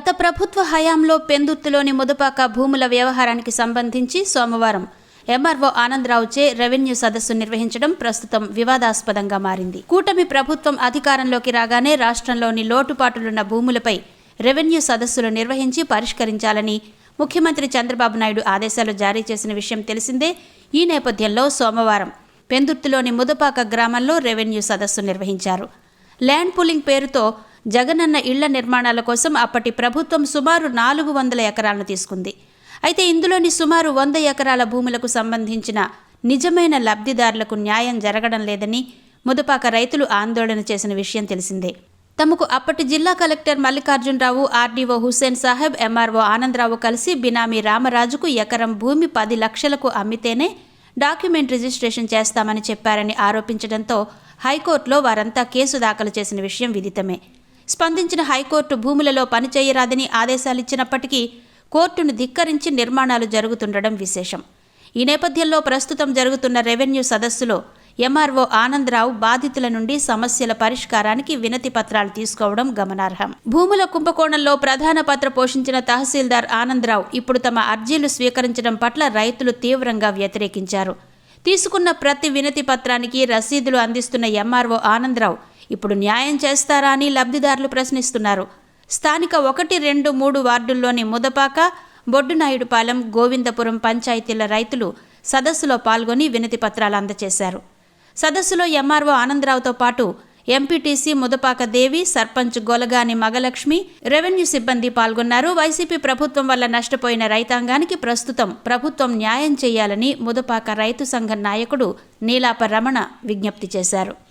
గత ప్రభుత్వ హయాంలో పెందుర్తిలోని ముదుపాక భూముల వ్యవహారానికి సంబంధించి సోమవారం ఎంఆర్ఓ ఆనందరావుచే రెవెన్యూ సదస్సు నిర్వహించడం ప్రస్తుతం వివాదాస్పదంగా మారింది. కూటమి ప్రభుత్వం అధికారంలోకి రాగానే రాష్ట్రంలోని లోటుపాటులున్న భూములపై రెవెన్యూ సదస్సులు నిర్వహించి పరిష్కరించాలని ముఖ్యమంత్రి చంద్రబాబు నాయుడు ఆదేశాలు జారీ చేసిన విషయం తెలిసిందే. ఈ నేపథ్యంలో సోమవారం పెందుర్తిలోని ముదపాక గ్రామంలో రెవెన్యూ సదస్సు నిర్వహించారు. ల్యాండ్ పూలింగ్ పేరుతో జగనన్న ఇళ్ళ నిర్మాణాల కోసం అప్పటి ప్రభుత్వం సుమారు నాలుగు వందల ఎకరాలను తీసుకుంది. అయితే ఇందులోని సుమారు వంద ఎకరాల భూములకు సంబంధించిన నిజమైన లబ్ధిదారులకు న్యాయం జరగడం లేదని ముదపాక రైతులు ఆందోళన చేసిన విషయం తెలిసిందే. తమకు అప్పటి జిల్లా collector Mallikarjuna Rao RDO Hussain Saheb MRO Ananda Rao కలిసి బినామీ రామరాజుకు ఎకరం భూమి పది లక్షలకు అమ్మితేనే డాక్యుమెంట్ రిజిస్ట్రేషన్ చేస్తామని చెప్పారని ఆరోపించడంతో హైకోర్టులో వారంతా కేసు దాఖలు చేసిన విషయం విదితమే. స్పందించిన హైకోర్టు భూములలో పనిచేయరాదని ఆదేశాలిచ్చినప్పటికీ కోర్టును ధిక్కరించి నిర్మాణాలు జరుగుతుండడం విశేషం. ఈ నేపథ్యంలో ప్రస్తుతం జరుగుతున్న రెవెన్యూ సదస్సులో ఎంఆర్ఓ ఆనందరావు బాధితుల నుండి సమస్యల పరిష్కారానికి వినతి పత్రాలు తీసుకోవడం గమనార్హం. భూముల కుంభకోణంలో ప్రధాన పాత్ర పోషించిన తహసీల్దార్ ఆనందరావు ఇప్పుడు తమ అర్జీలు స్వీకరించడం పట్ల రైతులు తీవ్రంగా వ్యతిరేకించారు. తీసుకున్న ప్రతి వినతి పత్రానికి రసీదులు అందిస్తున్న ఎంఆర్ఓ ఆనందరావు ఇప్పుడు న్యాయం చేస్తారా అని లబ్ధిదారులు ప్రశ్నిస్తున్నారు. స్థానిక ఒకటి రెండు మూడు వార్డుల్లోని ముదపాక బొడ్డునాయుడుపాలెం గోవిందపురం పంచాయతీల రైతులు సదస్సులో పాల్గొని వినతి పత్రాలు అందజేశారు సదస్సులో ఎంఆర్ఓ ఆనందరావుతో పాటు ఎంపీటీసీ ముదపాక దేవి సర్పంచ్ గొలగాని మగలక్ష్మి రెవెన్యూ సిబ్బంది పాల్గొన్నారు. వైసీపీ ప్రభుత్వం వల్ల నష్టపోయిన రైతాంగానికి ప్రస్తుతం ప్రభుత్వం న్యాయం చేయాలని ముదపాక రైతు సంఘం నాయకుడు నీలాప రమణ విజ్ఞప్తి చేశారు.